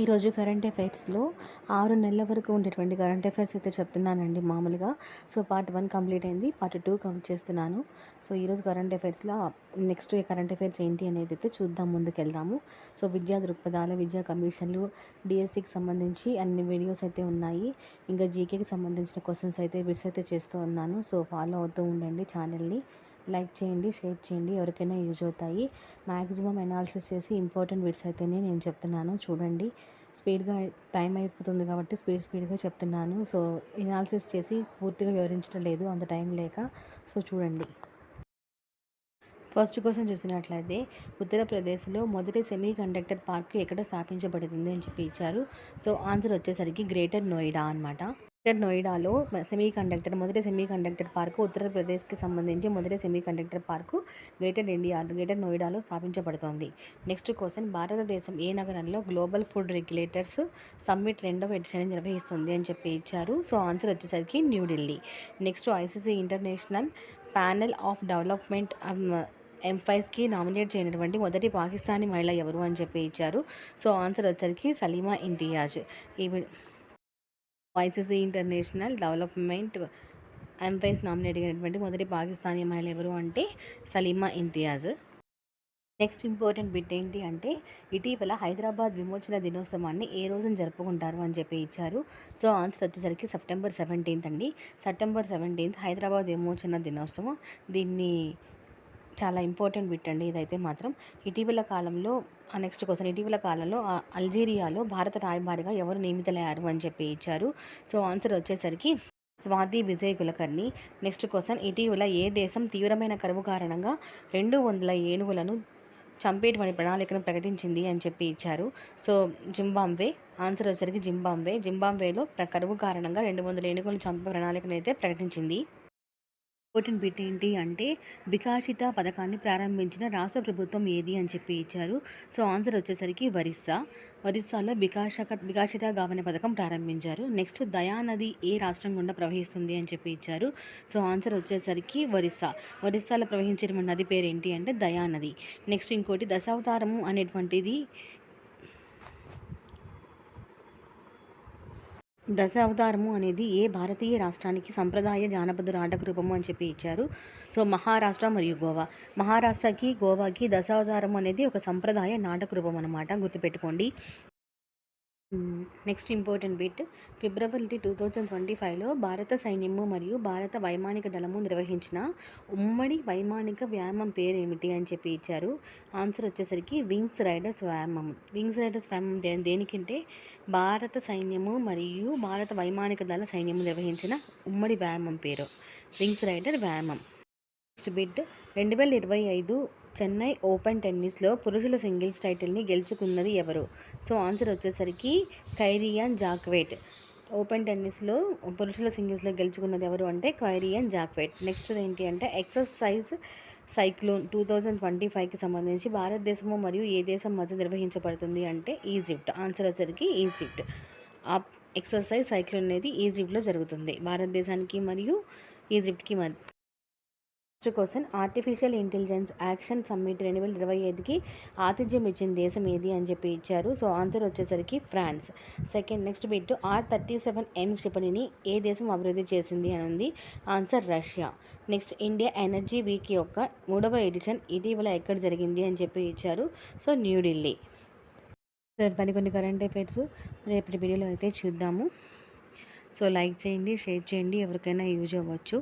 ఈరోజు కరెంట్ అఫైర్స్లో ఆరు నెలల వరకు ఉండేటువంటి కరెంట్ అఫైర్స్ అయితే చెప్తున్నానండి మామూలుగా. సో పార్ట్ వన్ కంప్లీట్ అయింది. పార్ట్ టూ కంప్లీట్ చేస్తున్నాను. సో ఈరోజు కరెంట్ అఫైర్స్లో నెక్స్ట్ కరెంట్ అఫైర్స్ ఏంటి అనేది అయితే చూద్దాం ముందుకెళ్దాము. సో విద్యా దృక్పథాలు విద్యా కమిషన్లు డిఎస్సికి సంబంధించి అన్ని వీడియోస్ అయితే ఉన్నాయి. ఇంకా జీకేకి సంబంధించిన క్వశ్చన్స్ అయితే బిట్స్ అయితే చేస్తూ ఉన్నాను. సో ఫాలో అవుతూ ఉండండి ఛానల్ని లైక్ చేయండి షేర్ చేయండి ఎవరికైనా యూజ్ అవుతాయి. మ్యాక్సిమం అనాలిసిస్ చేసి ఇంపార్టెంట్ బిట్స్ అయితేనే నేను చెప్తున్నాను. చూడండి స్పీడ్గా టైం అయిపోతుంది కాబట్టి స్పీడ్ స్పీడ్గా చెప్తున్నాను. సో ఎనాలిసిస్ చేసి పూర్తిగా వివరించడం లేదు అంత టైం లేక. సో చూడండి. ఫస్ట్ క్వశ్చన్ చూసినట్లయితే ఉత్తరప్రదేశ్లో మొదటి సెమీ కండక్టర్ పార్క్ ఎక్కడ స్థాపించబడుతుంది అని చెప్పి ఇచ్చారు. సో ఆన్సర్ వచ్చేసరికి గ్రేటర్ నోయిడా అనమాట గ్రేటర్ నోయిడాలో సెమీ కండక్టర్ మొదటి సెమీ కండక్టర్ పార్కు ఉత్తరప్రదేశ్కి సంబంధించి మొదటి semiconductor park greater India greater నోయిడాలో స్థాపించబడుతోంది. నెక్స్ట్ క్వశ్చన్ భారతదేశం ఏ నగరంలో గ్లోబల్ ఫుడ్ రెగ్యులేటర్స్ సమ్మిట్ రెండవ ఎడిషన్ నిర్వహిస్తుంది అని చెప్పి ఇచ్చారు. సో ఆన్సర్ వచ్చేసరికి New Delhi next ICC international panel of development ఎంఫైస్కి nominate చేయనటువంటి మొదటి పాకిస్తానీ మహిళ ఎవరు అని చెప్పి ఇచ్చారు. సో ఆన్సర్ వచ్చేసరికి సలీమా ఇంతియాజ్ ఇవి ICC international development umpires nominate అయినటువంటి మొదటి పాకిస్తానీ మహిళ ఎవరు అంటే Saleema Imtiaz. Next important bit ఏంటి అంటే ఇటీవల హైదరాబాద్ విమోచన దినోత్సవాన్ని ఏ రోజున జరుపుకుంటారు అని చెప్పి ఇచ్చారు. సో ఆన్సర్ వచ్చేసరికి సెప్టెంబర్ సెవెంటీన్త్ అండి. సెప్టెంబర్ సెవెంటీన్త్ హైదరాబాద్ విమోచన దినోత్సవం. దీన్ని చాలా ఇంపార్టెంట్ బిట్ అండి. ఇదైతే మాత్రం ఇటీవల కాలంలో నెక్స్ట్ క్వశ్చన్. ఇటీవల కాలంలో అల్జీరియాలో భారత రాయబారిగా ఎవరు నియమితులయ్యారు అని చెప్పి ఇచ్చారు. సో ఆన్సర్ వచ్చేసరికి స్వాతి విజయ్ కులకర్ణి. Next question. ఇటీవల ఏ దేశం తీవ్రమైన కరువు కారణంగా రెండు వందల ఏనుగులను చంపేటువంటి ప్రణాళికను ప్రకటించింది అని చెప్పి ఇచ్చారు. సో జింబాంబే ఆన్సర్ వచ్చేసరికి జింబాంబే జింబాంబేలో కరువు కారణంగా రెండు వందల ఏనుగులను చంపే ప్రణాళికను అయితే ప్రకటించింది. ఇంపార్టెంట్ బిట్ ఏంటి అంటే వికాసిత పథకాన్ని ప్రారంభించిన రాష్ట్ర ప్రభుత్వం ఏది అని చెప్పి ఇచ్చారు. సో ఆన్సర్ వచ్చేసరికి ఒరిస్సా. ఒరిస్సాలో వికాసక వికాసిత గావన పథకం ప్రారంభించారు. నెక్స్ట్ దయానది ఏ రాష్ట్రం గుండా ప్రవహిస్తుంది అని చెప్పి ఇచ్చారు. సో ఆన్సర్ వచ్చేసరికి ఒరిస్సా. ఒరిస్సాలో ప్రవహించే నది పేరు ఏంటి అంటే దయానది. నెక్స్ట్ ఇంకోటి దశావతారము అనేటువంటిది దశ అవతారము అనేది ఏ భారతీయ రాష్ట్రానికి సంప్రదాయ జానపద నాటక రూపము అని చెప్పి ఇచ్చారు. సో మహారాష్ట్ర మరియు గోవా. మహారాష్ట్రకి గోవాకి దశావతారం అనేది ఒక సంప్రదాయ నాటక రూపం అనమాట గుర్తుపెట్టుకోండి. Next important bit. February two thousand twenty ఫైవ్లో భారత సైన్యము మరియు భారత వైమానిక దళము నిర్వహించిన ఉమ్మడి వైమానిక వ్యాయామం పేరు ఏమిటి అని చెప్పి ఇచ్చారు. ఆన్సర్ వచ్చేసరికి వింగ్స్ రైడర్స్ వ్యాయామం వింగ్స్ రైడర్స్ వ్యాయామం దేనికంటే భారత సైన్యము మరియు భారత వైమానిక దళ సైన్యము నిర్వహించిన ఉమ్మడి వ్యాయామం పేరు. వింగ్స్ రైడర్ వ్యాయామం నెక్స్ట్ బిట్. రెండు వేల ఇరవై ఐదు చెన్నై ఓపెన్ టెన్నిస్లో పురుషుల సింగిల్స్ టైటిల్ని గెలుచుకున్నది ఎవరు? సో ఆన్సర్ వచ్చేసరికి కైరియన్ జాక్వేట్. ఓపెన్ టెన్నిస్లో పురుషుల సింగిల్స్లో గెలుచుకున్నది ఎవరు అంటే క్వైరియన్ జాక్వేట్. నెక్స్ట్ ఏంటి అంటే exercise cyclone two thousand twenty ఫైవ్కి సంబంధించి భారతదేశము మరియు ఏ దేశం మధ్య నిర్వహించబడుతుంది అంటే ఈజిప్ట్. ఆన్సర్ వచ్చరికి ఈజిప్ట్. ఆ ఎక్సర్సైజ్ సైక్లోన్ అనేది ఈజిప్ట్లో జరుగుతుంది. భారతదేశానికి మరియు ఈజిప్ట్కి మధ్య next question artificial intelligence action summit రెండు వేల ఇరవై ఐదుకి ఆతిథ్యం ఇచ్చిన దేశం ఏది? అని చెప్పి ఇచ్చారు. సో ఆన్సర్ వచ్చేసరికి France. Second next bit R thirty seven M క్షిపణిని ఏ దేశం అభివృద్ధి చేసింది? అని ఉంది. Answer Russia. Next India energy week యొక్క మూడవ ఎడిషన్ ఇటీవల ఎక్కడ జరిగింది? అని చెప్పి ఇచ్చారు. సో న్యూఢిల్లీ మరికొన్ని కరెంట్ అఫైర్స్ రేపటి వీడియోలో అయితే చూద్దాము. సో లైక్ చేయండి షేర్ చేయండి ఎవరికైనా యూజ్ అవ్వచ్చు.